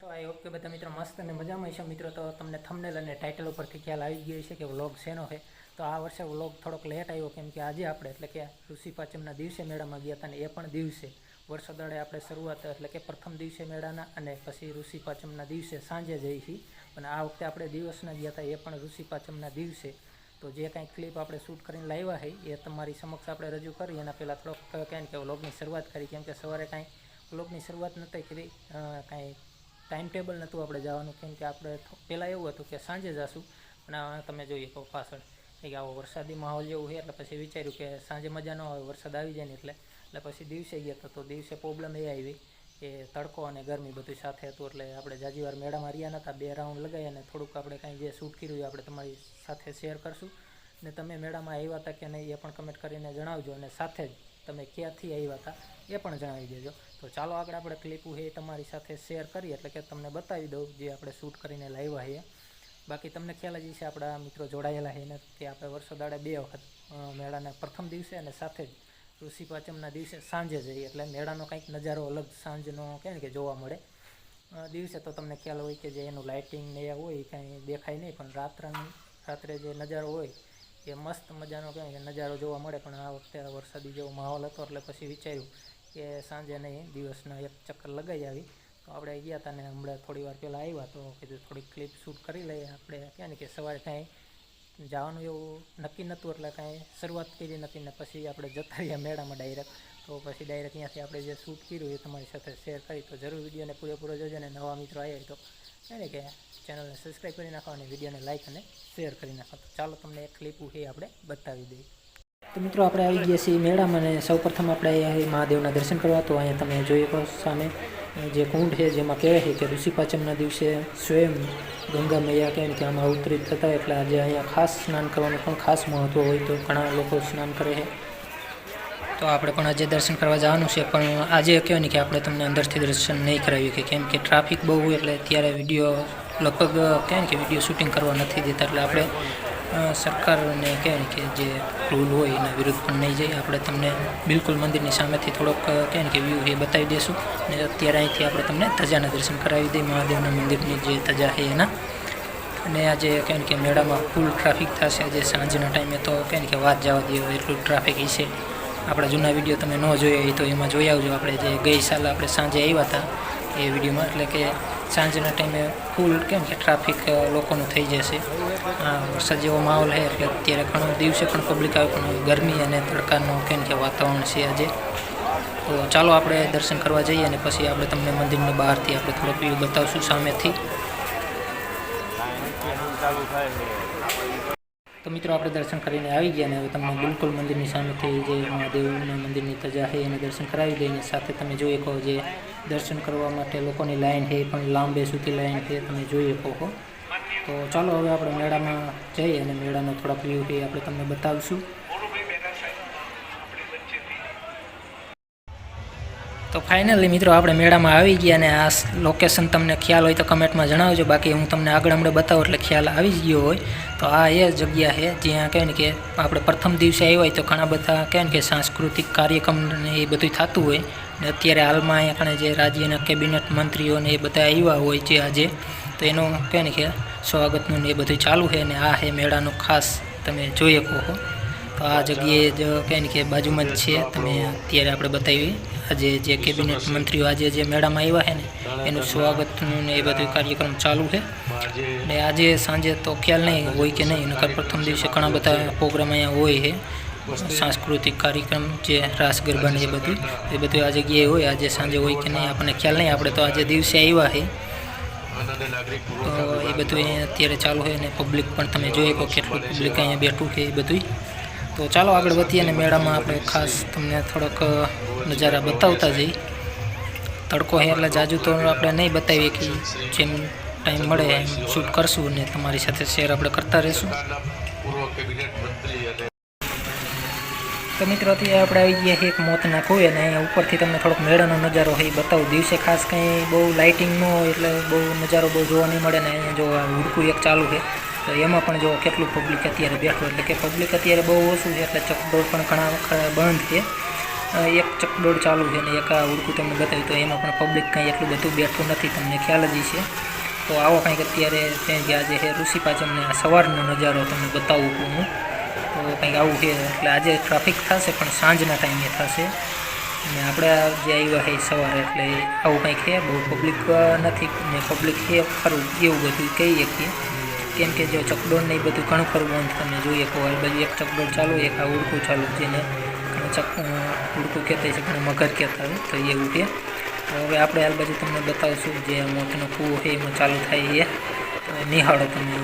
તો I hope કે બધા મિત્રો મસ્ત અને મજામાં છે મિત્રો, તો તમને થંબનેલ અને ટાઇટલ ઉપરથી ખ્યાલ આવી ગયો છે કે વ્લોગ શેનો છે. તો આ વર્ષે વ્લોગ થોડોક લેટ આવ્યો, કેમ કે આજે આપણે એટલે કે ઋષિ પાંચમના દિવસે મેળામાં ગયા હતા અને એ પણ દિવસે. વર્ષોદાળે આપણે શરૂઆત એટલે કે પ્રથમ દિવસે મેળાના અને પછી ઋષિ પાંચમના દિવસે સાંજે જઈ છીએ અને આ વખતે આપણે દિવસના ગયા હતા, એ પણ ઋષિ પાંચમના દિવસે. તો જે કાંઈ ક્લિપ આપણે શૂટ કરીને લાવ્યા છે એ તમારી સમક્ષ આપણે રજૂ કરી. એના પહેલાં થોડોક કહે કે વ્લોગની શરૂઆત કરી, કેમ કે સવારે કાંઈ વ્લોગની શરૂઆત નહોતી કરી કાંઈ ટાઈમ ટેબલ નહોતું આપણે જવાનું. કેમ કે આપણે પહેલાં એવું હતું કે સાંજે જશું. અને તમે જોઈએ તો પાછળ. કે આવો વરસાદી માહોલ જેવું છે, એટલે પછી વિચાર્યું કે સાંજે મજા ન આવે, વરસાદ આવી જાય ને એટલે. એટલે પછી દિવસે ગયા તો દિવસે પ્રોબ્લેમ એ આવી. કે તડકો અને ગરમી બધું સાથે હતું, એટલે આપણે જાજીવાર મેળામાં રહ્યા નહોતા બે રાઉન્ડ લગાવી અને થોડુંક આપણે કાંઈ જે શૂટ કર્યું આપણે તમારી સાથે શેર કરશું. ને તમે મેળામાં આવ્યા હતા કે નહીં એ પણ કમેન્ટ કરીને જણાવજો. અને સાથે જ તમે ક્યાંથી આવ્યા હતા એ પણ જણાવી દેજો. તો ચાલો આગળ આપણે ક્લિપું એ તમારી સાથે શેર કરીએ, એટલે કે તમને બતાવી દઉં જે આપણે શૂટ કરીને લાવ્યા છીએ. બાકી તમને ખ્યાલ જ છે આપણા મિત્રો જોડાયેલા છે ને, કે આપણે વર્ષો દાડે બે વખત મેળાના પ્રથમ દિવસે અને સાથે જ ઋષિ પાંચમના દિવસે સાંજે જઈએ. એટલે મેળાનો કંઈક નજારો અલગ, સાંજનો કહે કે જોવા મળે. દિવસે તો તમને ખ્યાલ હોય કે જે એનું લાઇટિંગ ને હોય એ કાંઈ દેખાય નહીં, પણ રાત્રની, રાત્રે જે નજારો હોય એ મસ્ત મજાનો કહે કે નજારો જોવા મળે. પણ આ વખતે વરસાદી જેવો માહોલ હતો, એટલે પછી વિચાર્યું કે સાંજે નહીં, દિવસના એક ચક્કર લગાવી આવી. તો આપણે ગયા હતા ને હમણાં થોડી વાર પહેલાં આવ્યા તો કીધું થોડીક ક્લિપ શૂટ કરી લઈએ. આપણે ને કે સવારે કાંઈ જવાનું એવું નક્કી નહોતું, એટલે કાંઈ શરૂઆત કરી નથી ને પછી આપણે જતા રહ્યા મેળામાં ડાયરેક્ટ તો પછી ડાયરેક્ટ ત્યાંથી આપણે જે શૂટ કર્યું એ તમારી સાથે શેર કરી. તો જરૂર વિડીયોને પૂરેપૂરો જોજો ને નવા મિત્રો આવ્યા તો. કહે ને કે ચેનલને સબસ્ક્રાઈબ કરી નાખો અને વિડીયોને લાઇક અને શેર કરી નાખો. તો ચાલો તમને એક ક્લિપ એ આપણે બતાવી દઈએ. તો મિત્રો, આપણે આવી ગયા છીએ મેળામાં અને સૌપ્રથમ આપણે અહીંયા મહાદેવના દર્શન કરવા. તો અહીંયા તમે જોઈ શકો સામે જે કુંડ છે, જેમાં કહેવાય છે કે ઋષિ પાચમના દિવસે સ્વયં ગંગા મૈયા કહે કે આમાં અવતરિત થતા એટલે આજે અહીંયા ખાસ સ્નાન કરવાનું પણ ખાસ મહત્ત્વ હોય તો ઘણા લોકો સ્નાન કરે છે. તો આપણે પણ આજે દર્શન કરવા જવાનું છે, પણ આજે કહેવાય ને કે આપણે તમને અંદરથી દર્શન નહીં કરાવ્યું કે કેમ કે ટ્રાફિક બહુ એટલે ત્યારે વીડિયો લગભગ કહેવાય ને કે વીડિયો શૂટિંગ કરવા નથી દેતા, એટલે આપણે સરકારને કહેવાય કે જે રૂલ હોય એના વિરુદ્ધ પણ નહીં જઈએ. આપણે તમને બિલકુલ મંદિરની સામેથી થોડોક કહેવાય કે વ્યૂ એ બતાવી દઈશું અને અત્યારે અહીંથી આપણે તમને ધજાના દર્શન કરાવી દઈએ. મહાદેવના મંદિરની જે ધજા છે એના. અને આજે કહે કે મેળામાં ફૂલ ટ્રાફિક થશે. આજે સાંજના ટાઈમે તો કહે કે વાત જવા દે એટલું ટ્રાફિક હશે. આપણા જૂના વીડિયો તમે ન હોય તો એમાં જોઈ આવજો. આપણે જે ગઈ સાલ આપણે સાંજે આવ્યા હતા એ વિડીયોમાં, એટલે કે સાંજના ટાઈમે ફૂલ કેમ કે ટ્રાફિક લોકોનું થઈ જશે. વરસાદ જેવો માહોલ છે, એટલે અત્યારે ઘણો દિવસે પણ પબ્લિક આવે, પણ ગરમી અને તડકાનો કેમ કે વાતાવરણ છે આજે. તો ચાલો આપણે દર્શન કરવા જઈએ અને પછી આપણે તમને મંદિરની બહારથી આપણે થોડોક વ્યૂ બતાવશું સામેથી. તો મિત્રો, આપણે દર્શન કરીને આવી ગયા ને હવે તમને બિલકુલ મંદિરની સામેથી જે મહાદેવના મંદિરની તજા છે એને દર્શન કરાવી દઈને સાથે તમે જોઈ શકો જે દર્શન કરવા માટે લોકોની લાઈન છે, એ પણ લાંબે સુધી લાઈન છે, તમે જોઈ શકો તો ચાલો હવે આપણે મેળામાં જઈએ અને મેળાનો થોડાક વ્યૂ છે આપણે તમને બતાવીશું. તો ફાઇનલી મિત્રો આપણે મેળામાં આવી ગયા અને આ લોકેશન તમને ખ્યાલ હોય તો કમેન્ટમાં જણાવજો. બાકી હું તમને આગળ હમણાં બતાવું એટલે ખ્યાલ આવી જ ગયો હોય. તો આ એ જગ્યા છે જ્યાં કહે ને કે આપણે પ્રથમ દિવસે આવ્યા હોય તો ઘણા બધા કહે ને કે સાંસ્કૃતિક કાર્યક્રમ ને એ બધું થતું હોય. ને અત્યારે હાલમાં અહીંયા કણે જે રાજ્યના કેબિનેટ મંત્રીઓને એ બધા આવ્યા હોય છે આજે. તો એનું કહે ને કે સ્વાગતનું ને એ બધું ચાલુ છે અને આ છે મેળાનું ખાસ તમે જોઈ શકો છો. તો આ જગ્યાએ જ કહે ને કે બાજુમાં જ છે. તમે અત્યારે આપણે બતાવી આજે જે કેબિનેટ મંત્રીઓ આજે જે મેળામાં આવ્યા છે ને, એનું સ્વાગતનું ને એ બધું કાર્યક્રમ ચાલુ છે. ને આજે સાંજે તો ખ્યાલ નહીં હોય કે નહીં, નકર પ્રથમ દિવસે ઘણા બધા પ્રોગ્રામ અહીંયા હોય છે. સાંસ્કૃતિક કાર્યક્રમ જે રાસ ગરબા ને એ બધું એ બધું આ જગ્યાએ હોય. આજે સાંજે હોય કે નહીં, આપણને ખ્યાલ નહીં. આપણે તો આજે દિવસે આવ્યા છે. તો એ બધું અહીંયા અત્યારે ચાલુ છે અને પબ્લિક પણ તમે જોઈ શકો કેટલું પબ્લિક અહીંયા બેઠું છે એ બધું તો ચાલો આગળ વધીએ અને મેળામાં આપણે ખાસ તમને થોડોક નજારા બતાવતા જઈએ તડકો છે એટલે જાજુ તો આપણે નહીં બતાવીએ કે જેમ ટાઈમ મળે એમ શૂટ કરશું અને તમારી સાથે શેર આપણે કરતા રહીશું. તો મિત્રો, અત્યારે આપણે આવી ગયા એક મોતના કુએ અને અહીંયા ઉપરથી તમને થોડોક મેળાનો નજારો હોય બતાવું. દિવસે ખાસ કંઈ બહુ લાઇટિંગ ન હોય એટલે બહુ નજારો બહુ જોવા નહીં મળે ને અહીંયા જો હુડકું એક ચાલુ છે. તો એમાં પણ જો કેટલું પબ્લિક અત્યારે બેઠું એટલે કે પબ્લિક અત્યારે બહુ ઓછું છે એટલે ચકડોળ પણ ઘણા વખત બંધ છે. અ, એક ચકડોળ ચાલુ છે ને એક આ ઉડકું તમને બતાવ્યું તો એમાં પણ પબ્લિક કંઈ એટલું બધું બેઠું નથી તમને ખ્યાલ જ છે તો આવો કંઈક અત્યારે ત્યાં જે આજે છે ઋષિ પાચમને આ સવારનો નજારો તમને બતાવું છું હું. તો કંઈક આવું છે એટલે આજે ટ્રાફિક થશે પણ સાંજના ટાઈમે થશે. અને આપણે આ જે આવ્યા છે સવારે એટલે આવું કંઈક છે બહુ પબ્લિક નથી ને પબ્લિક છે ખરું એવું બધું કહી શકીએ કેમ કે જો ચકડોળ ને એ બધું ઘણું ખરું બંધ તમે જોઈએ કહો બાજુ એક ચકડોળ ચાલુ, એક આ ઉડકું ચાલુ, જેને ચક ઉડકું કહેતા છે, ઘણું મગર કહેતા હોય, તો એવું છે તો હવે આપણે આ બાજુ તમને બતાવશું જે મોતનો કૂવો છે, એમાં ચાલુ થાય એ નિહાળો તમે.